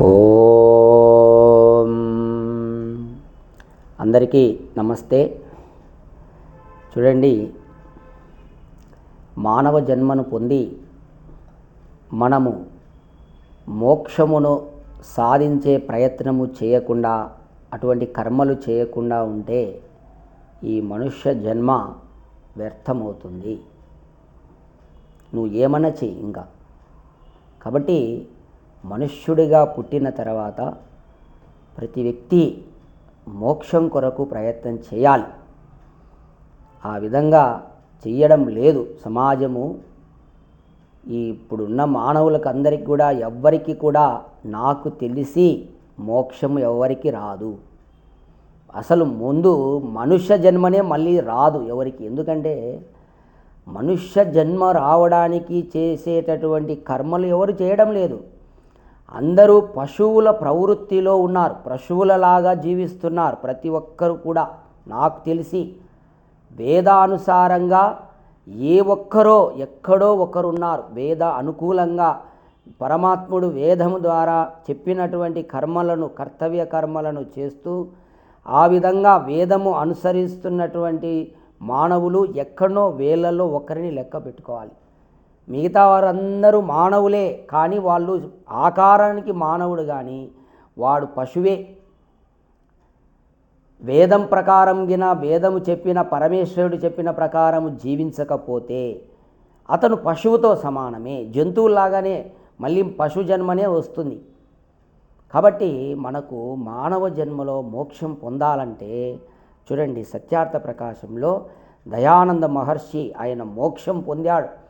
ఓం. అందరికీ నమస్తే. చూడండి మానవ జన్మను పొంది మనము మోక్షమును సాధించే ప్రయత్నము చేయకుండా అటువంటి కర్మలు చేయకుండా ఉంటే ఈ మనుష్య జన్మ వ్యర్థమవుతుంది. నువ్వు ఏమన్నా చెయ్యి ఇంకా. కాబట్టి మనుష్యుడిగా పుట్టిన తర్వాత ప్రతి వ్యక్తి మోక్షం కొరకు ప్రయత్నం చేయాలి. ఆ విధంగా చెయ్యడం లేదు. సమాజము ఈ ఇప్పుడున్న మానవులకు అందరికి కూడా ఎవ్వరికి కూడా నాకు తెలిసి మోక్షం ఎవరికి రాదు. అసలు ముందు మనుష్య జన్మనే మళ్ళీ రాదు ఎవరికి. ఎందుకంటే మనుష్య జన్మ రావడానికి చేసేటటువంటి కర్మలు ఎవరు చేయడం లేదు. అందరూ పశువుల ప్రవృత్తిలో ఉన్నారు పశువులలాగా జీవిస్తున్నారు ప్రతి ఒక్కరు కూడా. నాకు తెలిసి వేదానుసారంగా ఏ ఒక్కరో ఎక్కడో ఒకరున్నారు. వేద అనుకూలంగా పరమాత్ముడు వేదము ద్వారా చెప్పినటువంటి కర్మలను కర్తవ్య కర్మలను చేస్తూ ఆ విధంగా వేదము అనుసరిస్తున్నటువంటి మానవులు ఎక్కడో వేలలో ఒకరిని లెక్క పెట్టుకోవాలి. మిగతా వారందరూ మానవులే కానీ వాళ్ళు ఆకారానికి మానవుడు కానీ వాడు పశువే. వేదం ప్రకారం గిన వేదము చెప్పిన పరమేశ్వరుడు చెప్పిన ప్రకారము జీవించకపోతే అతను పశువుతో సమానమే. జంతువులాగానే మళ్ళీ పశు జన్మనే వస్తుంది. కాబట్టి మనకు మానవ జన్మలో మోక్షం పొందాలంటే చూడండి సత్యార్థ ప్రకాశంలో దయానంద మహర్షి ఆయన మోక్షం పొందాడు.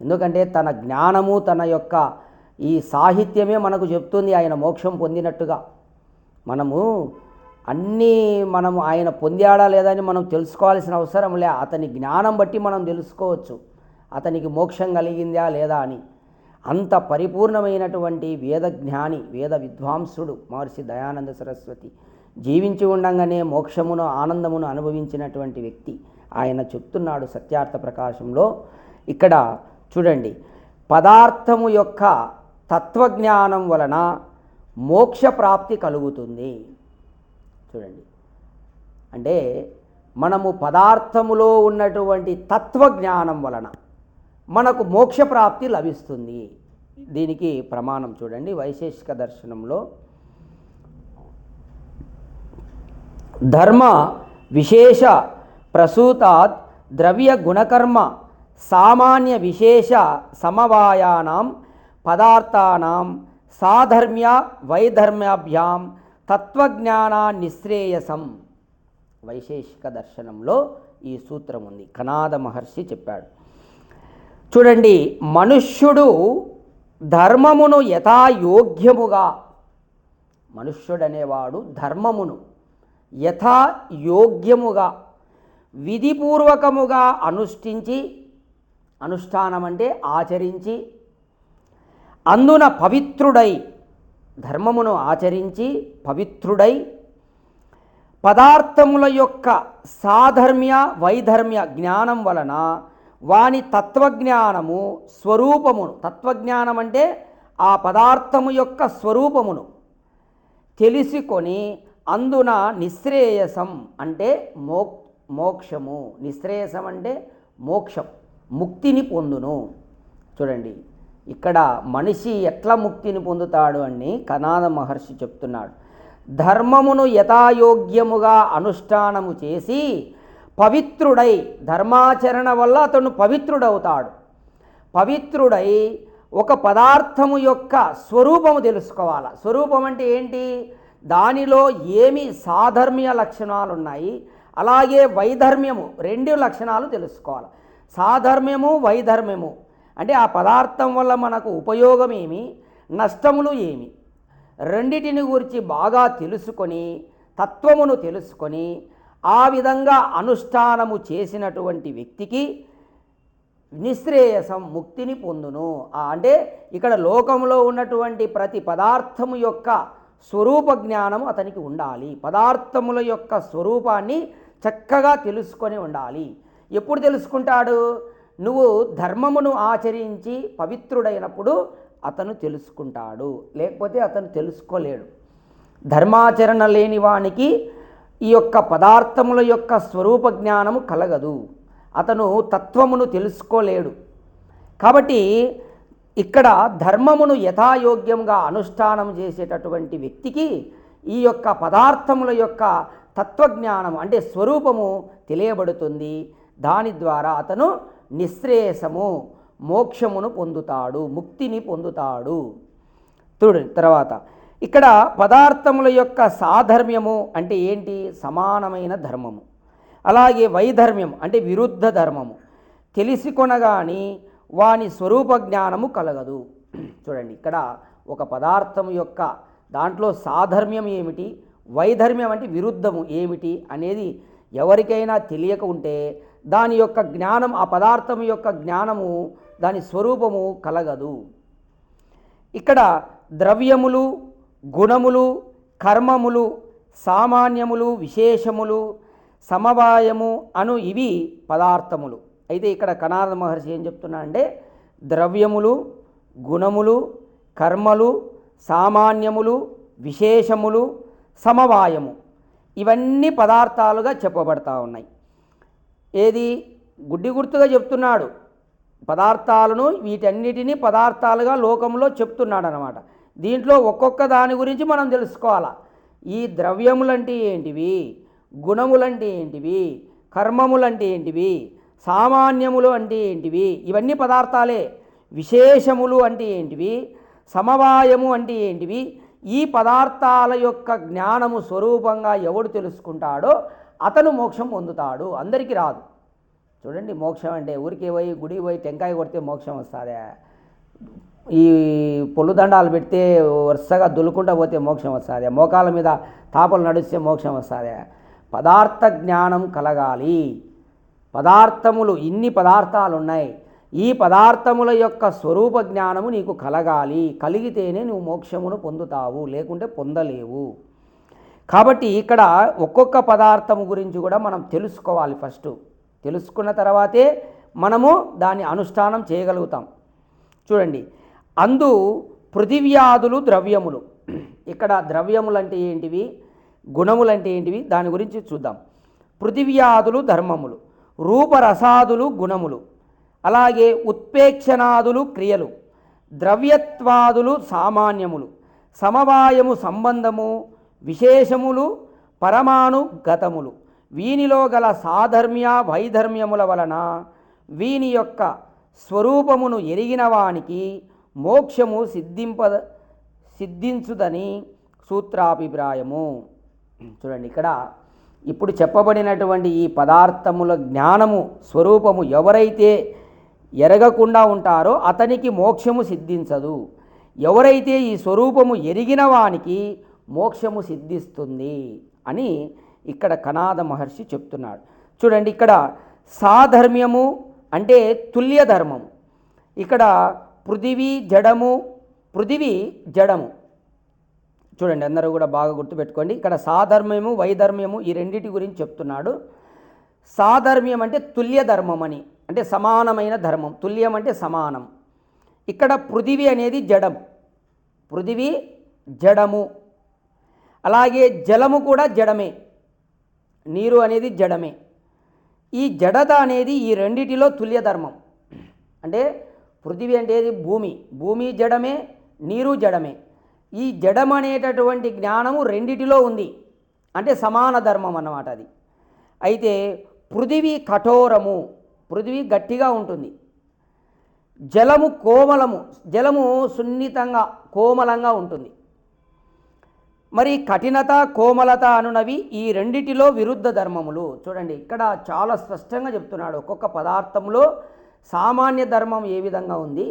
ఎందుకంటే తన జ్ఞానము తన యొక్క ఈ సాహిత్యమే మనకు చెప్తుంది ఆయన మోక్షం పొందినట్టుగా. మనము అన్నీ మనము ఆయన పొందాడా లేదా అని మనం తెలుసుకోవాల్సిన అవసరం లే. అతని జ్ఞానం బట్టి మనం తెలుసుకోవచ్చు. అతనికి మోక్షం కలిగిందా లేదా అని. అంత పరిపూర్ణమైనటువంటి వేద జ్ఞాని వేద విద్వాంసుడు మహర్షి దయానంద సరస్వతి జీవించి ఉండగానే మోక్షమును ఆనందమును అనుభవించినటువంటి వ్యక్తి ఆయన చెప్తున్నాడు సత్యార్థ ప్రకాశంలో. ఇక్కడ చూడండి. పదార్థము యొక్క తత్వజ్ఞానం వలన మోక్ష ప్రాప్తి కలుగుతుంది. చూడండి. అంటే మనము పదార్థములో ఉన్నటువంటి తత్వజ్ఞానం వలన మనకు మోక్ష ప్రాప్తి లభిస్తుంది. దీనికి ప్రమాణం చూడండి. వైశేషిక దర్శనంలో ధర్మ విశేష ప్రసూతాత్ ద్రవ్య గుణకర్మ సామాన్య విశేష సమవాయానాం పదార్థానాం సాధర్మ్య వైధర్మ్యాభ్యాం తత్వజ్ఞానాన్నిశ్రేయసం వైశేషిక దర్శనంలో ఈ సూత్రం ఉంది. కనాద మహర్షి చెప్పాడు. చూడండి మనుష్యుడు ధర్మమును యథాయోగ్యముగా మనుష్యుడనేవాడు ధర్మమును యథాయోగ్యముగా విధిపూర్వకముగా అనుష్ఠించి అనుష్ఠానం అంటే ఆచరించి అందున పవిత్రుడై ధర్మమును ఆచరించి పవిత్రుడై పదార్థముల యొక్క సాధర్మ్య వైధర్మ్య జ్ఞానం వలన వాని తత్వజ్ఞానము స్వరూపమును తత్వజ్ఞానం అంటే ఆ పదార్థము యొక్క స్వరూపమును తెలుసుకొని అందున నిశ్రేయసం అంటే మో మోక్షము. నిశ్రేయసం అంటే మోక్షం. ముక్తిని పొందును. చూడండి ఇక్కడ మనిషి ఎట్లా ముక్తిని పొందుతాడు అని కనాద మహర్షి చెప్తున్నాడు. ధర్మమును యథాయోగ్యముగా అనుష్ఠానము చేసి పవిత్రుడై ధర్మాచరణ వల్ల అతను పవిత్రుడవుతాడు. పవిత్రుడై ఒక పదార్థము యొక్క స్వరూపము తెలుసుకోవాలి. స్వరూపం అంటే ఏంటి? దానిలో ఏమి సాధర్మ్య లక్షణాలు ఉన్నాయి అలాగే వైధర్మ్యము రెండు లక్షణాలు తెలుసుకోవాలి. సాధర్మ్యము వైధర్మ్యము. అంటే ఆ పదార్థం వల్ల మనకు ఉపయోగం ఏమి? నష్టములు ఏమి? రెండిటిని గురించి బాగా తెలుసుకొని తత్వమును తెలుసుకొని ఆ విధంగా అనుష్ఠానము చేసినటువంటి వ్యక్తికి నిశ్రేయసం ముక్తిని పొందును. అంటే ఇక్కడ లోకంలో ఉన్నటువంటి ప్రతి పదార్థము యొక్క స్వరూప జ్ఞానం అతనికి ఉండాలి. పదార్థముల యొక్క స్వరూపాన్ని చక్కగా తెలుసుకొని ఉండాలి. ఎప్పుడు తెలుసుకుంటాడు? నువ్వు ధర్మమును ఆచరించి పవిత్రుడైనప్పుడు అతను తెలుసుకుంటాడు. లేకపోతే అతను తెలుసుకోలేడు. ధర్మాచరణ లేని వానికి ఈ యొక్క పదార్థముల యొక్క స్వరూప జ్ఞానము కలగదు. అతను తత్వమును తెలుసుకోలేడు. కాబట్టి ఇక్కడ ధర్మమును యథాయోగ్యంగా అనుష్ఠానం చేసేటటువంటి వ్యక్తికి ఈ యొక్క పదార్థముల యొక్క తత్వజ్ఞానం అంటే స్వరూపము తెలియబడుతుంది. దాని ద్వారా అతను నిశ్రేయసము మోక్షమును పొందుతాడు ముక్తిని పొందుతాడు. చూడండి తర్వాత ఇక్కడ పదార్థముల యొక్క సాధర్మ్యము అంటే ఏంటి? సమానమైన ధర్మము. అలాగే వైధర్మ్యం అంటే విరుద్ధ ధర్మము. తెలిసి కొనగాని వాని స్వరూప జ్ఞానము కలగదు. చూడండి ఇక్కడ ఒక పదార్థం యొక్క దాంట్లో సాధర్మ్యం ఏమిటి? వైధర్మ్యం అంటే విరుద్ధము ఏమిటి? అనేది ఎవరికైనా తెలియక ఉంటే దాని యొక్క జ్ఞానం ఆ పదార్థం యొక్క జ్ఞానము దాని స్వరూపము కలగదు. ఇక్కడ ద్రవ్యములు గుణములు కర్మములు సామాన్యములు విశేషములు సమవాయము అను ఇవి పదార్థములు. అయితే ఇక్కడ కనాద మహర్షి ఏం చెప్తున్నా అంటే ద్రవ్యములు గుణములు కర్మలు సామాన్యములు విశేషములు సమవాయము ఇవన్నీ పదార్థాలుగా చెప్పబడతా ఉన్నాయి. ఏది? గుడ్డి గుర్తుగా చెప్తున్నాడు. పదార్థాలను వీటన్నిటినీ పదార్థాలుగా లోకంలో చెప్తున్నాడు అనమాట దీంట్లో ఒక్కొక్క దాని గురించి మనం తెలుసుకోవాలా? ఈ ద్రవ్యములంటే ఏంటివి? గుణములంటే ఏంటివి? కర్మములంటే ఏంటివి? సామాన్యములు అంటే ఏంటివి? ఇవన్నీ పదార్థాలే. విశేషములు అంటే ఏంటివి? సమవాయము అంటే ఏంటివి? ఈ పదార్థాల యొక్క జ్ఞానము స్వరూపంగా ఎవడు తెలుసుకుంటాడో అతను మోక్షం పొందుతాడు. అందరికీ రాదు. చూడండి మోక్షం అంటే ఊరికి పోయి గుడి పోయి టెంకాయ కొడితే మోక్షం వస్తుందా? ఈ పొల్లుదండాలు పెడితే వరుసగా దులుకుంటా పోతే మోక్షం వస్తుంది? మోకాల మీద తాపలు నడిస్తే మోక్షం వస్తుంది? పదార్థ జ్ఞానం కలగాలి. పదార్థములు ఇన్ని పదార్థాలు ఉన్నాయి ఈ పదార్థముల యొక్క స్వరూప జ్ఞానము నీకు కలగాలి. కలిగితేనే నువ్వు మోక్షమును పొందుతావు. లేకుంటే పొందలేవు. కాబట్టి ఇక్కడ ఒక్కొక్క పదార్థము గురించి కూడా మనం తెలుసుకోవాలి ఫస్ట్. తెలుసుకున్న తర్వాతే మనము దాన్ని అనుష్ఠానం చేయగలుగుతాం. చూడండి. అందు పృథివ్యాధులు ద్రవ్యములు. ఇక్కడ ద్రవ్యములు అంటే ఏంటివి? గుణములు అంటే ఏంటివి? దాని గురించి చూద్దాం. పృథివ్యాధులు ధర్మములు. రూపరసాదులు గుణములు. అలాగే ఉత్పేక్షణాదులు క్రియలు. ద్రవ్యత్వాదులు సామాన్యములు. సమవాయము సంబంధము విశేషములు పరమాణుగతములు వీనిలో గల సాధర్మ్య వైధర్మ్యముల వలన వీని యొక్క స్వరూపమును ఎరిగిన వానికి మోక్షము సిద్ధింప సిద్ధించుదని సూత్రాభిప్రాయము. చూడండి ఇక్కడ ఇప్పుడు చెప్పబడినటువంటి ఈ పదార్థముల జ్ఞానము స్వరూపము ఎవరైతే ఎరగకుండా ఉంటారో అతనికి మోక్షము సిద్ధించదు. ఎవరైతే ఈ స్వరూపము ఎరిగిన వానికి మోక్షము సిద్ధిస్తుంది అని ఇక్కడ కనాద మహర్షి చెప్తున్నాడు. చూడండి ఇక్కడ సాధర్మ్యము అంటే తుల్య ధర్మము ఇక్కడ పృథివీ జడము పృథివీ జడము. చూడండి అందరూ కూడా బాగా గుర్తుపెట్టుకోండి. ఇక్కడ సాధర్మ్యము వైధర్మ్యము ఈ రెండిటి గురించి చెప్తున్నాడు. సాధర్మ్యం అంటే తుల్య ధర్మం అని అంటే సమానమైన ధర్మం. తుల్యం అంటే సమానం. ఇక్కడ పృథివీ అనేది జడం పృథివీ జడము. అలాగే జలము కూడా జడమే. నీరు అనేది జడమే. ఈ జడత అనేది ఈ రెండిటిలో తుల్య ధర్మం అంటే పృథివీ అంటే భూమి. భూమి జడమే నీరు జడమే. ఈ జడం అనేటటువంటి జ్ఞానము రెండిటిలో ఉంది. అంటే సమాన ధర్మం అన్నమాట అది. అయితే పృథివీ కఠోరము పృథివీ గట్టిగా ఉంటుంది. జలము కోమలము జలము సున్నితంగా కోమలంగా ఉంటుంది. మరి కఠినత కోమలత అనునవి ఈ రెండిటిలో విరుద్ధ ధర్మములు. చూడండి ఇక్కడ చాలా స్పష్టంగా చెప్తున్నాడు. ఒక్కొక్క పదార్థంలో సామాన్య ధర్మం ఏ విధంగా ఉంది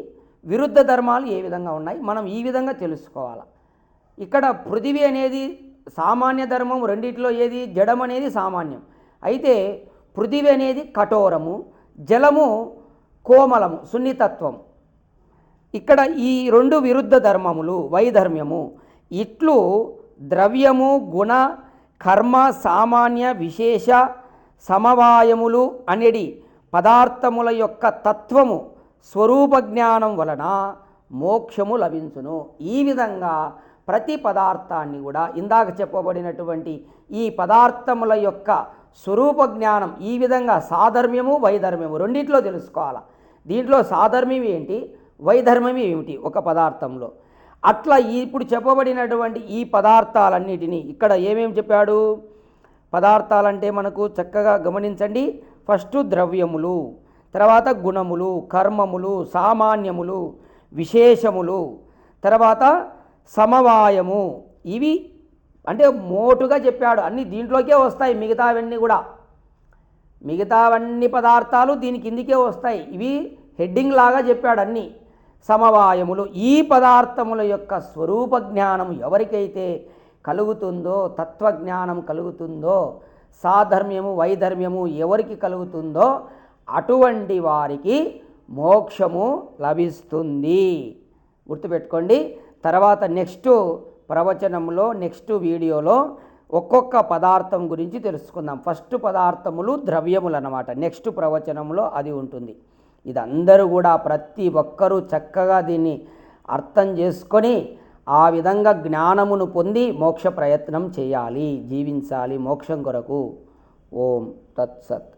విరుద్ధ ధర్మాలు ఏ విధంగా ఉన్నాయి మనం ఈ విధంగా తెలుసుకోవాలి. ఇక్కడ పృథివీ అనేది సామాన్య ధర్మం రెండిటిలో ఏది జడం అనేది సామాన్యం. అయితే పృథివీ అనేది కఠోరము జలము కోమలము సున్నితత్వం. ఇక్కడ ఈ రెండు విరుద్ధ ధర్మములు వైధర్మ్యము. ఇట్లు ద్రవ్యము గుణ కర్మ సామాన్య విశేష సమవాయములు అనేది పదార్థముల యొక్క తత్వము స్వరూప జ్ఞానం వలన మోక్షము లభించును. ఈ విధంగా ప్రతి పదార్థాన్ని కూడా ఇందాక చెప్పబడినటువంటి ఈ పదార్థముల యొక్క స్వరూప జ్ఞానం ఈ విధంగా సాధర్మ్యము వైధర్మ్యము రెండిట్లో తెలుసుకోవాలి? దీంట్లో సాధర్మ్యం ఏంటి? వైధర్మ్యం ఏమిటి? ఒక పదార్థంలో. అట్లా ఇప్పుడు చెప్పబడినటువంటి ఈ పదార్థాలన్నిటినీ ఇక్కడ ఏమేమి చెప్పాడు? పదార్థాలంటే మనకు చక్కగా గమనించండి. ఫస్ట్ ద్రవ్యములు తర్వాత గుణములు కర్మములు సామాన్యములు విశేషములు తర్వాత సమవాయము. ఇవి అంటే మోటుగా చెప్పాడు. అన్ని దీంట్లోకే వస్తాయి మిగతావన్నీ కూడా. మిగతావన్నీ పదార్థాలు దీని కిందికే వస్తాయి. ఇవి హెడ్డింగ్ లాగా చెప్పాడు అన్నీ. సమవాయములు ఈ పదార్థముల యొక్క స్వరూప జ్ఞానం ఎవరికైతే కలుగుతుందో తత్వజ్ఞానం కలుగుతుందో సాధర్మ్యము వైధర్మ్యము ఎవరికి కలుగుతుందో అటువంటి వారికి మోక్షము లభిస్తుంది. గుర్తుపెట్టుకోండి తర్వాత నెక్స్ట్ ప్రవచనంలో నెక్స్ట్ వీడియోలో ఒక్కొక్క పదార్థం గురించి తెలుసుకుందాం. ఫస్ట్ పదార్థములు ద్రవ్యములు అన్నమాట నెక్స్ట్ ప్రవచనంలో అది ఉంటుంది. ఇది అందరూ కూడా ప్రతి ఒక్కరూ చక్కగా దీన్ని అర్థం చేసుకొని ఆ విధంగా జ్ఞానమును పొంది మోక్ష ప్రయత్నం చేయాలి జీవించాలి. మోక్షం కొరకు ఓం తత్సత్.